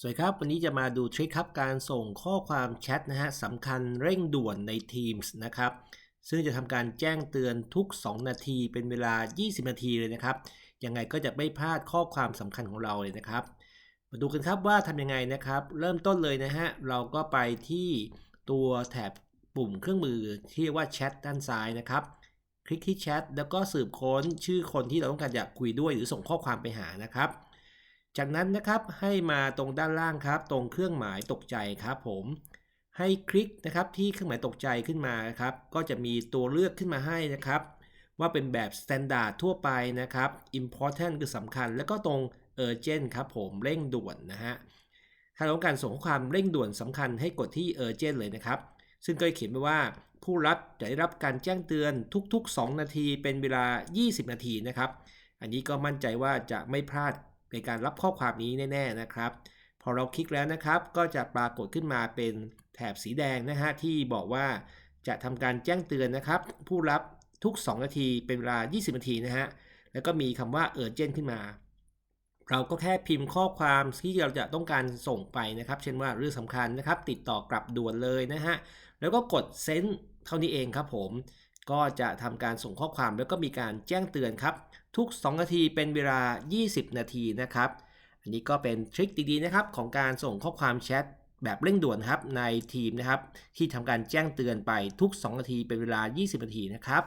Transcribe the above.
สวัสดีครับ วันนี้จะมาดูทริคครับการส่งข้อความแชทนะฮะสำคัญเร่งด่วนใน Teams นะครับ ซึ่งจะทำการแจ้งเตือนทุก 2 นาทีเป็นเวลา 20 นาทีเลยนะครับ ยังไงก็จะไม่พลาดข้อความสำคัญของเราเลยนะครับ มาดูกันครับว่าทำยังไงนะครับ เริ่มต้นเลยนะฮะ เราก็ไปที่ตัวแถบปุ่มเครื่องมือที่เรียกว่าแชทด้านซ้ายนะครับ คลิกที่แชทแล้วก็สืบค้นชื่อคนที่เราต้องการอยากคุยด้วยหรือส่งข้อความไปหานะครับ จากนั้นนะครับให้มาตรงด้านล่างครับ ตรงเครื่องหมายตกใจครับ ผมให้คลิกนะครับที่เครื่องหมายตกใจขึ้นมาครับ ก็จะมีตัวเลือกขึ้นมาให้นะครับ ว่าเป็นแบบ standard ทั่วไปนะครับ important คือสำคัญ แล้วก็ตรง urgent ครับผมเร่งด่วนนะฮะถ้าเราต้องการส่งข้อความเร่งด่วนสำคัญให้กดที่ urgent เลยนะครับ ซึ่งก็เขียนไว้ว่าผู้รับจะได้รับการแจ้งเตือนทุก ๆ 2 นาทีเป็นเวลา 20 นาทีนะครับ อันนี้ก็มั่นใจว่าจะไม่พลาด ในการรับข้อความนี้แน่ๆนะครับ พอเราคลิกแล้วนะครับ ก็จะปรากฏขึ้นมาเป็นแถบสีแดงนะฮะที่บอกว่าจะทำการแจ้งเตือนนะครับ ผู้รับทุก 2 นาทีเป็นเวลา 20 นาทีนะฮะแล้วก็มีคำว่า urgent ขึ้นมา เราก็แค่พิมพ์ข้อความที่เราจะต้องการส่งไปนะครับ เช่นว่าเรื่องสำคัญนะครับ ติดต่อกลับด่วนเลยนะฮะแล้วก็กดเซนเท่านี้เองครับผม ก็จะทำการส่งข้อความแล้วก็มีการแจ้งเตือนครับ ทุก 2 นาทีเป็นเวลา 20 นาทีนะครับ อันนี้ก็เป็นทริคดีๆนะครับของการส่งข้อความแชทแบบเร่งด่วนครับในทีมนะครับ ที่ทำการแจ้งเตือนไปทุก 2 นาทีเป็นเวลา 20 นาทีนะครับ